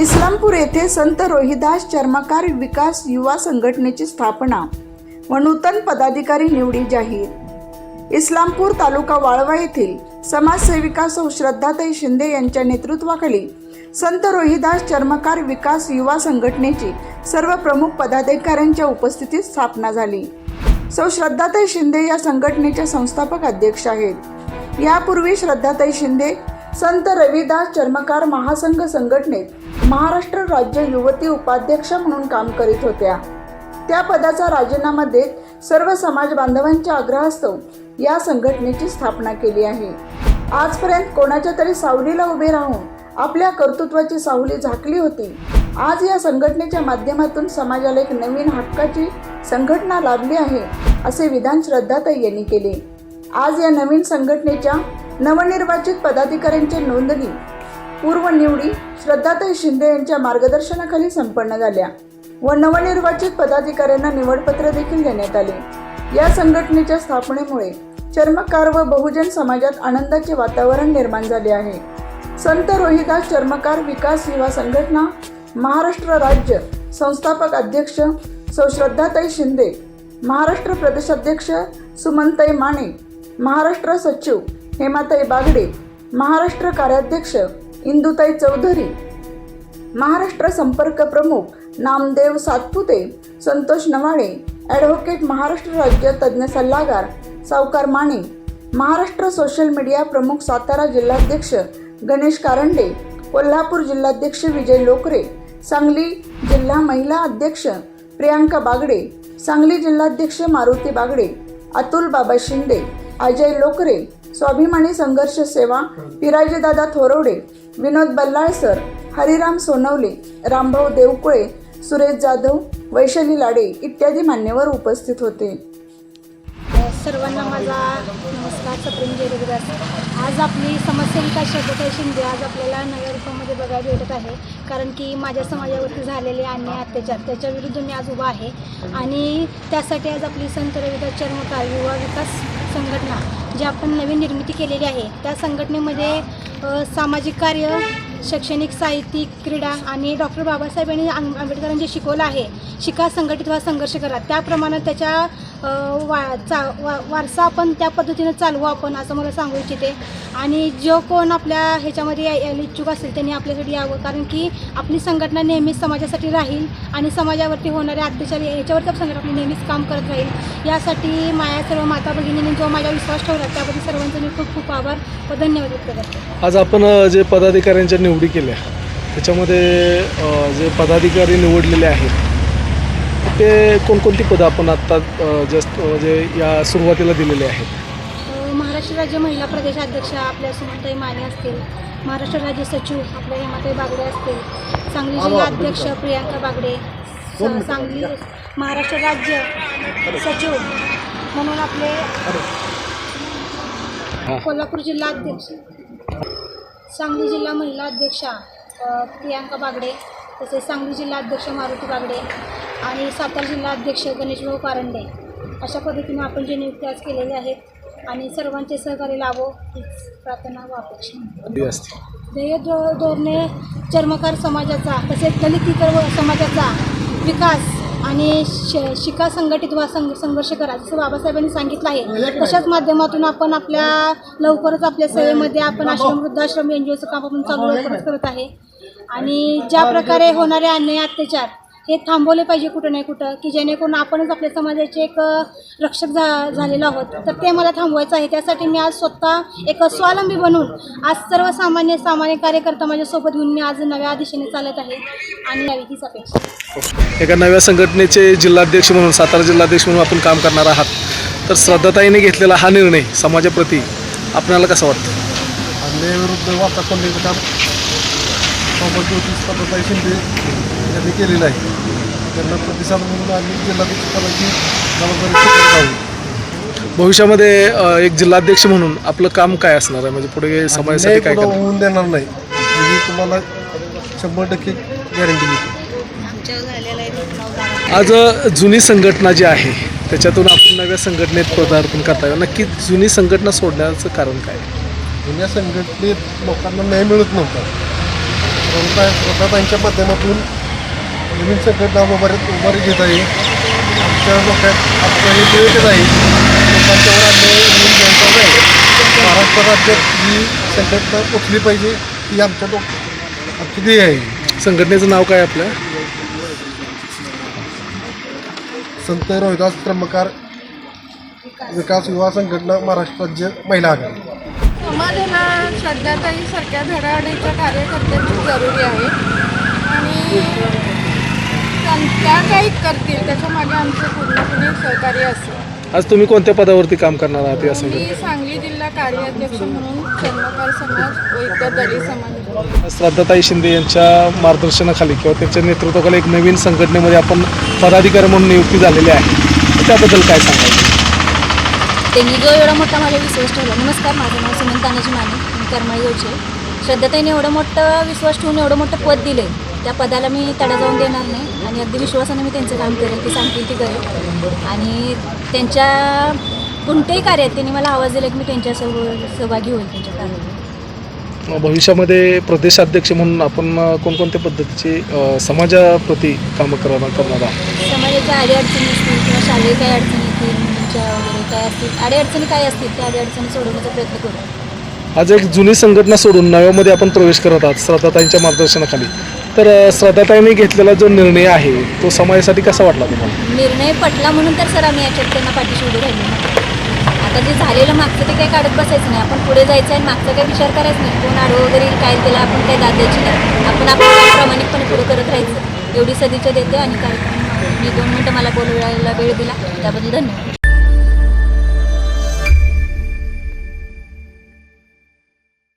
इस्लामपूर येथे संत रोहिदास चर्मकार विकास युवा संघटनेची स्थापना. व नूतन पदाधिकारी निवडी जाहीर. इस्लामपूर तालुका वाळवा येथील समाजसेविका सौ श्रद्धाताई शिंदे यांच्या नेतृत्वाखाली संत रोहिदास चर्मकार विकास युवा संघटनेची सर्व प्रमुख पदाधिकाऱ्यांच्या उपस्थितीत स्थापना झाली. सौ श्रद्धाताई शिंदे या संघटनेच्या संस्थापक अध्यक्ष आहेत. यापूर्वी श्रद्धाताई शिंदे संत रविदास चर्मकार महासंघ संघटनेत महाराष्ट्र राज्य युवती उपाध्यक्ष म्हणून काम करीत होत्या. त्या पदाचा राजीनामा देत सर्व समाज बांधवांच्या आग्रहास्तव या संघटनेची स्थापना केली आहे. आजपर्यंत कोणाच्या तरी सावलीला उभे राहून आपल्या कर्तृत्वाची सावली झाकली होती. आज या संघटनेच्या माध्यमातून समाजाला एक नवीन हक्काची संघटना लाभली आहे असे विधान श्रद्धाताई यांनी केले. आज या नवीन संघटनेच्या नवनिर्वाचित पदाधिकाऱ्यांची नोंदणी पूर्व निवडी श्रद्धाताई शिंदे यांच्या मार्गदर्शनाखाली संपन्न झाल्या व नवनिर्वाचित पदाधिकाऱ्यांना निवडपत्र देखील देण्यात आले. या संघटनेच्या स्थापनेमुळे चर्मकार व बहुजन समाजात आनंदाचे वातावरण निर्माण झाले आहे. संत रोहिदास चर्मकार विकास युवा संघटना महाराष्ट्र राज्य संस्थापक अध्यक्ष सौ श्रद्धाताई शिंदे महाराष्ट्र प्रदेशाध्यक्ष सुमनताई माने महाराष्ट्र सचिव हेमाताई बागडे महाराष्ट्र कार्याध्यक्ष इंदुताई चौधरी महाराष्ट्र संपर्क प्रमुख नामदेव सातपुते संतोष नवाळे ॲडव्होकेट महाराष्ट्र राज्य तज्ज्ञ सल्लागार सावकार माने महाराष्ट्र सोशल मीडिया प्रमुख सातारा जिल्हाध्यक्ष गणेश कारंडे कोल्हापूर जिल्हाध्यक्ष विजय लोकरे सांगली जिल्हा महिला अध्यक्ष प्रियांका बागडे सांगली जिल्हाध्यक्ष मारुती बागडे अतुल बाबा शिंदे अजय लोकरे स्वाभिमानी संघर्ष सेवा पिराजीदादा थोरवडे विनोद बल्लाळ सर हरिराम सोनवले रामभाऊ देवकुळे सुरेश जाधव वैशाली लाडे इत्यादी मान्यवर उपस्थित होते. सर्वांना माझा नमस्कार सप्रेम जय आज आपली समाजसेविका श्रद्धाताई शिंदे आज आपल्याला नव्या रूपामध्ये बघायला भेटत आहे. कारण की माझ्या समाजावरती झालेले अन्याय अत्याचार त्याच्या विरुद्ध मी आज उभा आहे. आणि त्यासाठी आज आपली संत रविदास चर्मकार युवा विकास संघटना जी आपण नवीन निर्मिती केलेली आहे त्या संघटनेमध्ये सामाजिक कार्य शैक्षणिक साहित्यिक क्रीडा आणि डॉक्टर बाबासाहेब यांनी आं- आंबेडकरांनी जे शिकवलं आहे शिका संघटित व्हा संघर्ष करा. त्याप्रमाणे त्याच्या वा चा वा वारसा आपण त्या पद्धतीनं चालवू आपण असं मला सांगू इच्छिते. आणि जो कोण आपल्या ह्याच्यामध्ये यायला इच्छुक असेल त्यांनी आपल्यासाठी यावं. कारण की आपली संघटना नेहमीच समाजासाठी राहील आणि समाजावरती होणारे अत्याचार याच्यावरती आपली संघटना आपली नेहमीच काम करत राहील. यासाठी माझ्या सर्व माता भगिनींनी जो माझ्या विश्वास ठेवला त्याबद्दल सर्वांचे मी खूप खूप आभार व धन्यवाद व्यक्त करते. आज आपण जे पदाधिकाऱ्यांच्या निवडी केल्या त्याच्यामध्ये जे पदाधिकारी निवडलेले आहेत ते कोणकोणती पदं आपण आत्ता जस्ट म्हणजे या सुरुवातीला दिलेले आहेत? महाराष्ट्र राज्य महिला प्रदेशाध्यक्ष आपल्या सुमनताई माने असतील महाराष्ट्र राज्य सचिव आपल्या हेमाताई बागडे असतील सांगली जिल्हा अध्यक्ष प्रियांका बागडे सांगली महाराष्ट्र राज्य सचिव म्हणून आपले कोल्हापूर जिल्हा अध्यक्ष सांगली जिल्हा महिला अध्यक्षा प्रियांका बागडे तसेच सांगली जिल्हा अध्यक्ष मारुती बागडे आणि सातारा जिल्हा अध्यक्ष गणेशभाऊ कारंडे. अशा पद्धतीने आपण जे नियुक्ती आज केलेले आहेत आणि सर्वांचे सहकार्य लाभो हीच प्रार्थना व अपेक्षा ध्येय धो- धोरणे चर्मकार समाजाचा तसेच दलित व समाजाचा विकास आणि श शिका संघटित व्हा संघ संघर्ष करा जसं बाबासाहेबांनी सांगितलं आहे. तशाच माध्यमातून आपण आपल्या लवकरच आपल्या सेवेमध्ये आपण आश्रम वृद्धाश्रम एन जी ओचं काम आपण चालू लवकरच करत आहे. आणि ज्या प्रकारे होणारे अन्याय अत्याचार हे थांबवले पाहिजे कुठं नाही कुठं की जेणेकरून आपणच आपल्या समाजाचे एक रक्षक झा झालेलो आहोत. तर ते मला थांबवायचं आहे. त्यासाठी मी आज स्वतः एक स्वावलंबी बनून आज सर्वसामान्य सामान्य कार्यकर्ता माझ्यासोबत घेऊन मी आज नव्या दिशेने चालत आहे. आणि यावी हीच अपेक्षा एका नव्या संघटनेचे जिल्हाध्यक्ष म्हणून सातारा जिल्हाध्यक्ष म्हणून आपण काम करणार आहात. तर श्रद्धाताईने घेतलेला हा निर्णय समाजाप्रती आपल्याला कसा वाटतं? अन्यायाविरुद्ध वार्ता कोंडीचं काम सोबत ज्योती स्पर्धाताई शिंदे यांनी केलेलं आहे. त्यांना प्रतिसाद म्हणून आम्ही जिल्हाध्यक्ष पदाची जबाबदारी भविष्यामध्ये एक जिल्हाध्यक्ष म्हणून आपलं काम काय असणार आहे? म्हणजे पुढे समाजासाठी काय होऊन देणार नाही. ही तुम्हाला शंभर टक्के गॅरंटी देतो. आज जुनी संघटना जी आहे त्याच्यातून आपण नव्या संघटनेत पदार्पण करता नक्की जुनी संघटना सोडण्याचं कारण काय? जुन्या संघटनेत लोकांना न्याय मिळत नव्हता. श्रद्धाताईंच्या माध्यमातून नवीन संघटना उभारी उभारी घेत आहे. आमच्या डोक्यात आपलं हे नियोजन आहे. लोकांच्यावर अन्याय होऊन द्यायचा नाही महाराष्ट्र राज्यात ही संघटना पोचली पाहिजे ही आमच्या डोक आमची ध्येय आहे. संघटनेचं नाव काय आपल्या संत रोहिदास त्रंबकार विकास युवा संघटना महाराष्ट्र राज्य महिला आघाडी. समाजाला श्रद्धाताई सारख्या धडाडीच्या कार्यकर्त्यांची जरुरी आहे. आणि त्यां- काही करतील त्याच्यामागे आमचं पूर्णपणे सहकार्य असेल. आज तुम्ही कोणत्या पदावरती काम करणार आहात या मी सांगली जिल्हा कार्याध्यक्ष म्हणून समाज व इतर दलित समाज. श्रद्धाताई शिंदे यांच्या मार्गदर्शनाखाली किंवा त्यांच्या नेतृत्वाखाली एक नवीन संघटनेमध्ये आपण पदाधिकारी म्हणून नियुक्ती झालेली आहे. तर त्याबद्दल काय सांगायचं त्यांनी जो एवढा मोठा माझा विश्वास ठेवला नमस्कार माझं नाव सुमन तानाजी माने मी करमाळीगावचे श्रद्धाताईने एवढं मोठं विश्वास ठेवून एवढं मोठं पद दिले त्या पदाला मी तडा जाऊन देणार नाही. आणि अगदी विश्वासाने मी त्यांचं काम करेल ते सांगतील ते करेल. आणि त्यांच्या कोणत्याही कार्यात त्यांनी मला आवाज दिला की मी त्यांच्या सह सहभागी होईल त्यांच्या कार्यात. भविष्यामध्ये प्रदेशाध्यक्ष म्हणून आपण कोणकोणत्या पद्धतीची समाजाप्रती कामं करणार करणार आहात? समाजाच्या अडीअडचणी असतील किंवा शालेय काही अडचणी येतील मुलींच्या वगैरे काय असतील अडीअडचणी काय असतील त्या अडीअडचणी सोडवण्याचा प्रयत्न करू. आज एक जुनी संघटना सोडून नव्यामध्ये आपण प्रवेश करत आहात श्रद्धाताईंच्या मार्गदर्शनाखाली. तर श्रद्धाताईंनी घेतलेला जो निर्णय आहे तो समाजासाठी कसा वाटला तुम्हाला? निर्णय पटला म्हणून तर सर आम्ही याच्यात त्यांना पाठीशी उभे राहिलो. आता जे झालेलं मागचं ते काही काढत बसायचं नाही. आपण पुढे जायचं आहे मागचा काही विचार करायचा नाही. कोण आडवं वगैरे काय त्याला आपण काही दाद द्यायची नाही. आपण आपण प्रामाणिकपणे पुढे करत राहायचं. एवढी सदिच्छा देते आणि कार्यक्रम मी दोन मिनटं मला बोलवायला वेळ दिला. त्याबद्दल धन्यवाद.